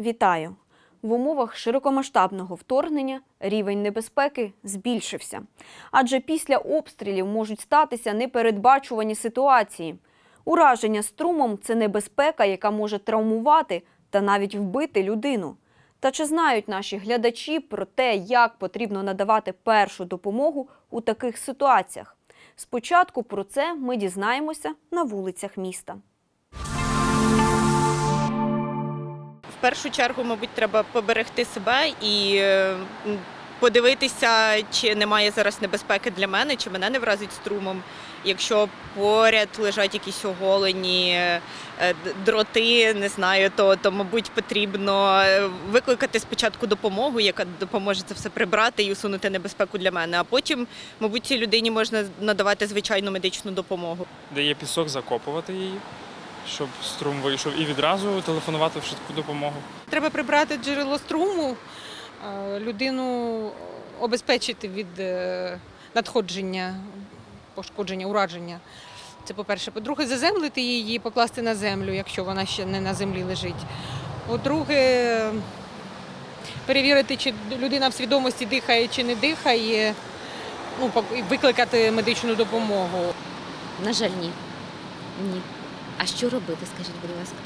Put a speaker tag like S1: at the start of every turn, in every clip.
S1: Вітаю! В умовах широкомасштабного вторгнення рівень небезпеки збільшився. Адже після обстрілів можуть статися непередбачувані ситуації. Ураження струмом це небезпека, яка може травмувати та навіть вбити людину. Та чи знають наші глядачі про те, як потрібно надавати першу допомогу у таких ситуаціях? Спочатку про це ми дізнаємося на вулицях міста.
S2: В першу чергу, мабуть, треба поберегти себе і е, подивитися, чи немає зараз небезпеки для мене, чи мене не вразить струмом. Якщо поряд лежать якісь оголені е, дроти, не знаю, то, то мабуть потрібно е, викликати спочатку допомогу, яка допоможе це все прибрати і усунути небезпеку для мене. А потім, мабуть, цій людині можна надавати звичайну медичну допомогу.
S3: де є пісок, закопувати її, щоб струм вийшов, і відразу телефонувати в швидку допомогу.
S4: Треба прибрати джерело струму, е, людину обезпечити від е, надходження, пошкодження, ураження. Це по-перше. По-друге, заземлити її, покласти на землю, якщо вона ще не на землі лежить. По-друге, перевірити, чи людина в свідомості дихає чи не дихає, ну, викликати медичну допомогу.
S5: На жаль, ні. Ні. А що робити, скажіть, будь ласка?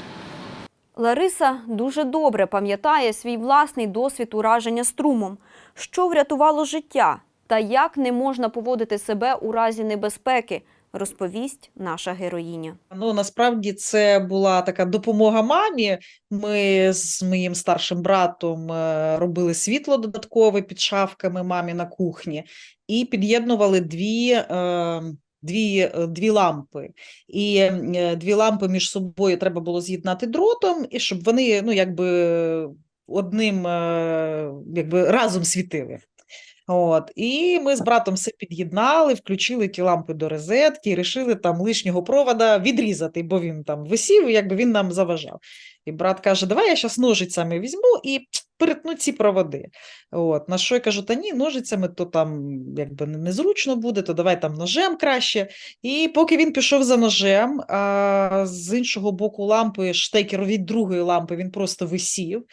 S1: Лариса дуже добре пам'ятає свій власний досвід ураження струмом, що врятувало життя та як не можна поводити себе у разі небезпеки, розповість наша героїня.
S6: Ну, насправді це була така допомога мамі. Ми з моїм старшим братом е, робили світло додаткове під шафками мамі на кухні і під'єднували дві, е, дві, е, дві лампи. І е, дві лампи між собою треба було з'єднати дротом, і щоб вони ну, якби одним е, якби разом світили. От, і ми з братом все під'єднали, включили ті лампи до розетки і вирішили там лишнього провода відрізати, бо він там висів, якби він нам заважав. І брат каже: Давай я зараз ножицями візьму і перетну ці проводи. От, на що я кажу, та ні, ножицями то там якби незручно буде, то давай там ножем краще. І поки він пішов за ножем, а з іншого боку лампи, штекер від другої лампи, він просто висів.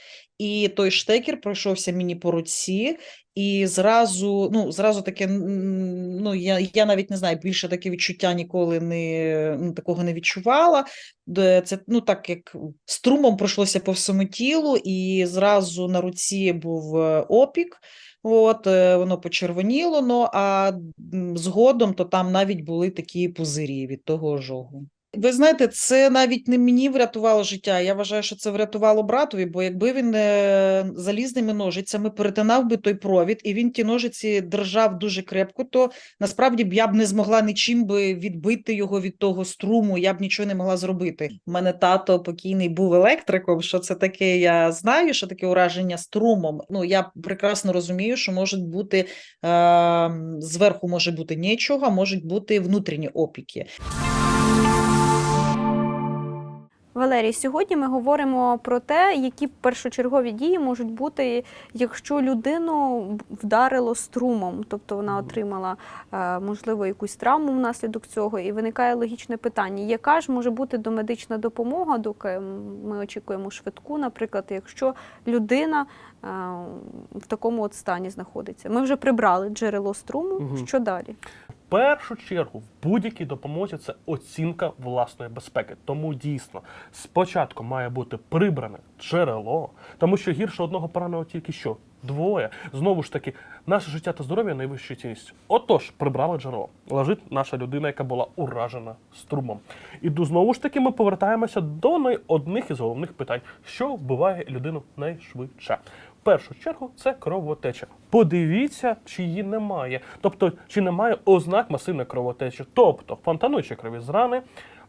S6: І той штекер пройшовся мені по руці, і зразу, ну, зразу таке, ну, я, я навіть не знаю, більше таке відчуття ніколи не, ну, такого не відчувала. Це, ну, так як струмом пройшлося по всьому тілу, і зразу на руці був е, опік. От, е, воно почервоніло, ну, а згодом то там навіть були такі пузирі від того ожогу. Ви знаєте, це навіть не мені врятувало життя. Я вважаю, що це врятувало братові, бо якби він е, залізними ножицями перетинав би той провід, і він ті ножиці держав дуже крепко, то насправді б я б не змогла нічим би відбити його від того струму, я б нічого не могла зробити. У мене тато покійний був електриком. Що це таке? Я знаю, що таке ураження струмом. Ну я прекрасно розумію, що можуть бути е, зверху може бути нічого, можуть бути внутрішні опіки.
S1: Валерій, сьогодні ми говоримо про те, які першочергові дії можуть бути, якщо людину вдарило струмом, тобто вона отримала е, можливо якусь травму внаслідок цього, і виникає логічне питання: яка ж може бути домедична допомога, доки ми очікуємо швидку, наприклад, якщо людина е, в такому от стані знаходиться? Ми вже прибрали джерело струму.
S7: Мгм.
S1: Що далі?
S7: Першу чергу в будь-якій допомозі це оцінка власної безпеки. Тому дійсно спочатку має бути прибране джерело, тому що гірше одного пораненого тільки що. Двоє. Знову ж таки, наше життя та здоров'я найвищою цінністю. Отож, прибрали джерело. Лежить наша людина, яка була уражена струмом. І знову ж таки ми повертаємося до одних із головних питань, що вбиває людину найшвидше. В першу чергу це кровотеча. Подивіться, чи її немає. Тобто, чи немає ознак масивної кровотечі. Тобто, фонтануючі крові з рани,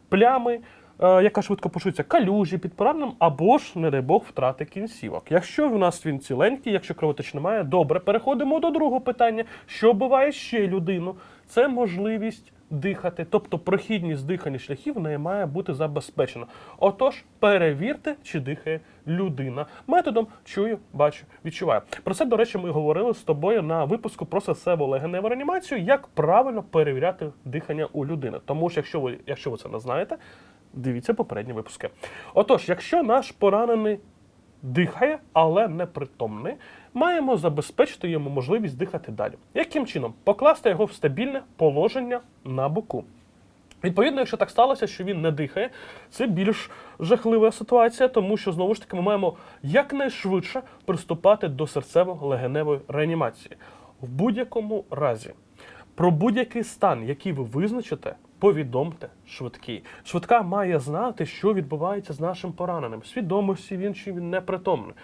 S7: плями, яка швидко пошується, калюжі під пораненим, або ж, не дай Бог, втрати кінцівок. Якщо в нас він ціленький, якщо кровотеч немає, добре, переходимо до другого питання. Що вбиває ще людину? Це можливість дихати, тобто прохідність дихальних шляхів не має бути забезпечена. Отож, перевірте, чи дихає людина. Методом чую, бачу, відчуваю. Про це, до речі, ми говорили з тобою на випуску про серцево-легеневу реанімацію, як правильно перевіряти дихання у людини. Тому що, якщо ви, якщо ви це не знаєте, дивіться попередні випуски. Отож, якщо наш поранений дихає, але непритомний. Маємо забезпечити йому можливість дихати далі. Яким чином? Покласти його в стабільне положення на боку. Відповідно, якщо так сталося, що він не дихає, це більш жахлива ситуація, тому що знову ж таки ми маємо якнайшвидше приступати до серцево-легеневої реанімації. В будь-якому разі, про будь-який стан, який ви визначите, повідомте швидкій. Швидка має знати, що відбувається з нашим пораненим. Свідомості він чи він непритомний.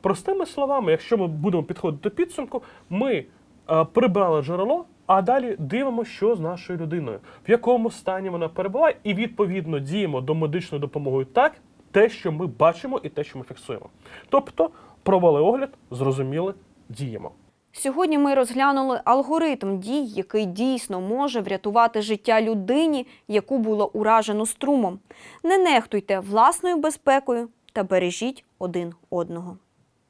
S7: Простими словами, якщо ми будемо підходити до підсумку, ми е, прибрали джерело, а далі дивимося, що з нашою людиною, в якому стані вона перебуває, і відповідно діємо до медичної допомоги так, те, що ми бачимо, і те, що ми фіксуємо. Тобто, провели огляд, зрозуміли, діємо.
S1: Сьогодні ми розглянули алгоритм дій, який дійсно може врятувати життя людині, яку було уражено струмом. Не нехтуйте власною безпекою та бережіть один одного.